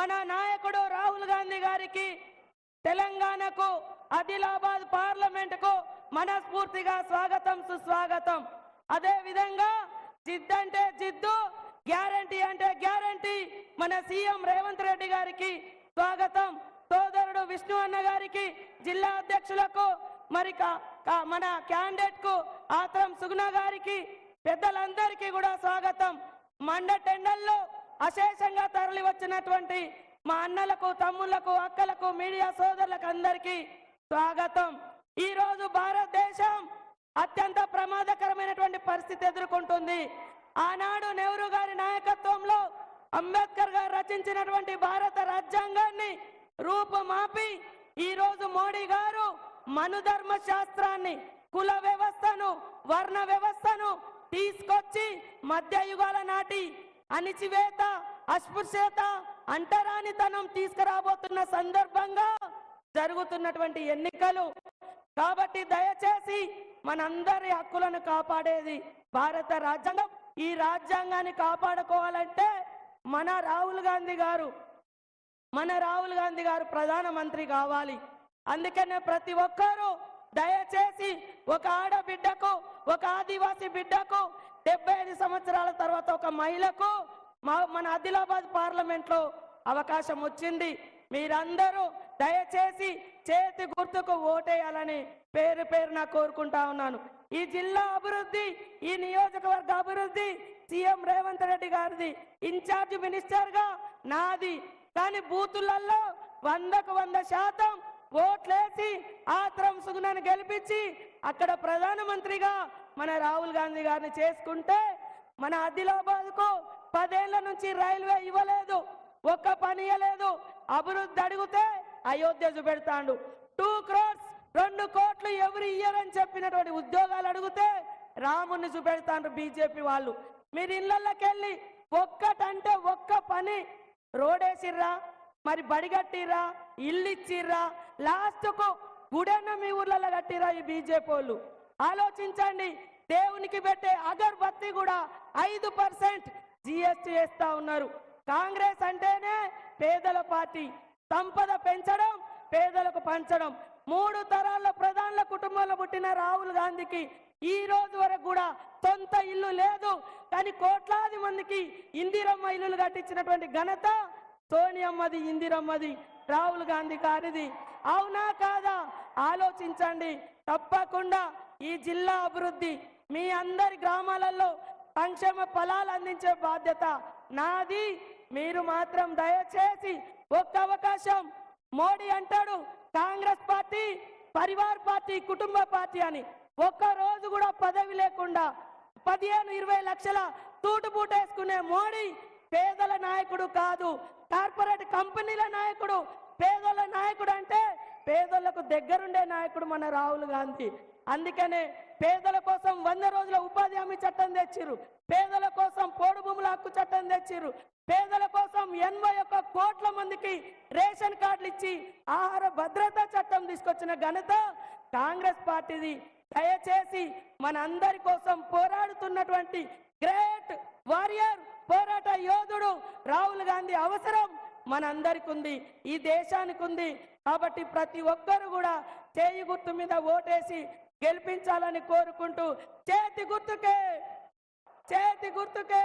మన నాయకుడు రాహుల్ గాంధీ గారికి తెలంగాణకు ఆదిలాబాద్ పార్లమెంటుకు మనస్ఫూర్తిగా స్వాగతం సుస్వాగతం. అదే విధంగా జిద్దు అంటే జిద్దు గ్యారంటీ అంటే గ్యారంటీ మన సీఎం రేవంత్ రెడ్డి గారికి స్వాగతం. సోదరుడు విష్ణు అన్న గారికి జిల్లా అధ్యక్షులకు మరి మన క్యాండిడేట్కు ఆత్రం సుగుణ గారికి పెద్దలందరికీ కూడా స్వాగతం. మండ టెండల్లో అశేషంగా తరలి వచ్చినటువంటి మా అన్నలకు తమ్ముళ్ళకు అక్కలకు మీడియా సోదరులకు అందరికీ స్వాగతం. ఈ రోజు భారతదేశం అత్యంత ప్రమాదకరమైనటువంటి పరిస్థితి ఎదుర్కొంటుంది. ఆనాడు నెహ్రూ గారి నాయకత్వంలో అంబేద్కర్ గారు రచించినటువంటి భారత రాజ్యాంగాన్ని రూపుమాపి ఈ రోజు మోడీ గారు మనుధర్మ శాస్త్రాన్ని కుల వ్యవస్థను వర్ణ వ్యవస్థను తీసుకొచ్చి మధ్యయుగాల నాటి అణిచివేత అస్పృశ్యత అంటరానితనం తీసుకురాబోతున్న సందర్భంగా జరుగుతున్నటువంటి ఎన్నికలు. కాబట్టి దయచేసి మనందరి హక్కులను కాపాడేది భారత రాజ్యాంగం. ఈ రాజ్యాంగాన్ని కాపాడుకోవాలంటే మన రాహుల్ గాంధీ గారు మన రాహుల్ గాంధీ గారు ప్రధానమంత్రి కావాలి. అందుకనే ప్రతి ఒక్కరూ దయచేసి ఒక ఆడబిడ్డకు ఒక ఆదివాసి బిడ్డకు డెబ్బై ఐదు సంవత్సరాల తర్వాత ఒక మహిళకు మా- మన ఆదిలాబాద్ పార్లమెంట్లో అవకాశం వచ్చింది. మీరందరూ దయచేసి చేతి గుర్తుకు ఓటేయాలని పేరు పేరున కోరుకుంటా ఉన్నాను. ఈ జిల్లా అభివృద్ధి ఈ నియోజకవర్గ అభివృద్ధి సీఎం రేవంత్ రెడ్డి గారిది ఇన్ఛార్జ్ మినిస్టర్గా నాది. కానీ బూతులలో వందకు వంద శాతం ఓట్లేసి ఆత్రం సుగుణాన్ని గెలిపించి అక్కడ ప్రధానమంత్రిగా మన రాహుల్ గాంధీ గారిని చేసుకుంటే మన ఆదిలాబాద్కు పదేళ్ళ నుంచి రైల్వే ఇవ్వలేదు ఒక్క పని ఇవ్వలేదు అభివృద్ధి అడిగితే అయోధ్య చూపెడతాండు. టూ క్రోర్స్ రెండు కోట్లు ఎవరు ఇయ్యరని చెప్పినటువంటి ఉద్యోగాలు అడిగితే రాముణ్ణి చూపెడతాండ్రు బీజేపీ వాళ్ళు. మీరు ఇళ్ళకి వెళ్ళి ఒక్కటంటే ఒక్క పని రోడేసిర్రా మరి బడి ఇల్లు ఇచ్చిర్రా లాస్ట్కు గుడన్న మీ ఊర్లలో కట్టిరా ఈ బీజేపీ వాళ్ళు. ఆలోచించండి దేవునికి పెట్టే అగర్బత్తి కూడా ఐదు పర్సెంట్ జిఎస్టీ వేస్తా ఉన్నారు. కాంగ్రెస్ అంటేనే పేదల పార్టీ. సంపద పెంచడం పేదలకు పంచడం. మూడు తరాల ప్రధానుల కుటుంబంలో పుట్టిన రాహుల్ గాంధీకి ఈ రోజు వరకు కూడా సొంత ఇల్లు లేదు. కానీ కోట్లాది మందికి ఇందిరమ్మ ఇల్లులు కట్టించినటువంటి ఘనత సోనియమ్మది ఇందిరమ్మది రాహుల్ గాంధీ గారిది. అవునా కాదా? ఆలోచించండి. తప్పకుండా ఈ జిల్లా అభివృద్ధి మీ అందరి గ్రామాలలో సంక్షేమ ఫలాలు అందించే బాధ్యత నాది. మీరు మాత్రం దయచేసి ఒక్క అవకాశం మోడీ అంటాడు కాంగ్రెస్ పార్టీ పరివార్ పార్టీ కుటుంబ పార్టీ అని. ఒక్క రోజు కూడా పదవి లేకుండా పదిహేను ఇరవై లక్షల తూటుబూటేసుకునే మోడీ పేదల నాయకుడు కాదు. కార్పొరేట్ కంపెనీల నాయకుడు పేదల నాయకుడు అంటే పేదలకు దగ్గరుండే నాయకుడు మన రాహుల్ గాంధీ. అందుకనే పేదల కోసం వంద రోజుల ఉపాధి హామీ చట్టం తెచ్చిర్రు. పేదల కోసం పోడు భూముల హక్కు చట్టం తెచ్చిర్రు. పేదల కోసం ఎనభై ఒక్క కోట్ల మందికి రేషన్ కార్డులు ఇచ్చి ఆహార భద్రతా చట్టం తీసుకొచ్చిన ఘనత కాంగ్రెస్ పార్టీది. దయచేసి మన అందరి కోసం పోరాడుతున్నటువంటి గ్రేట్ వారియర్ పోరాట యోధుడు రాహుల్ గాంధీ అవసరం మనందరికి ఉంది ఈ దేశానికి ఉంది కాబట్టి ప్రతి ఒక్కరు కూడా చేయి గుర్తు మీద ఓటేసి గెలిపించాలని కోరుకుంటూ చేతి గుర్తుకే చేతి గుర్తుకే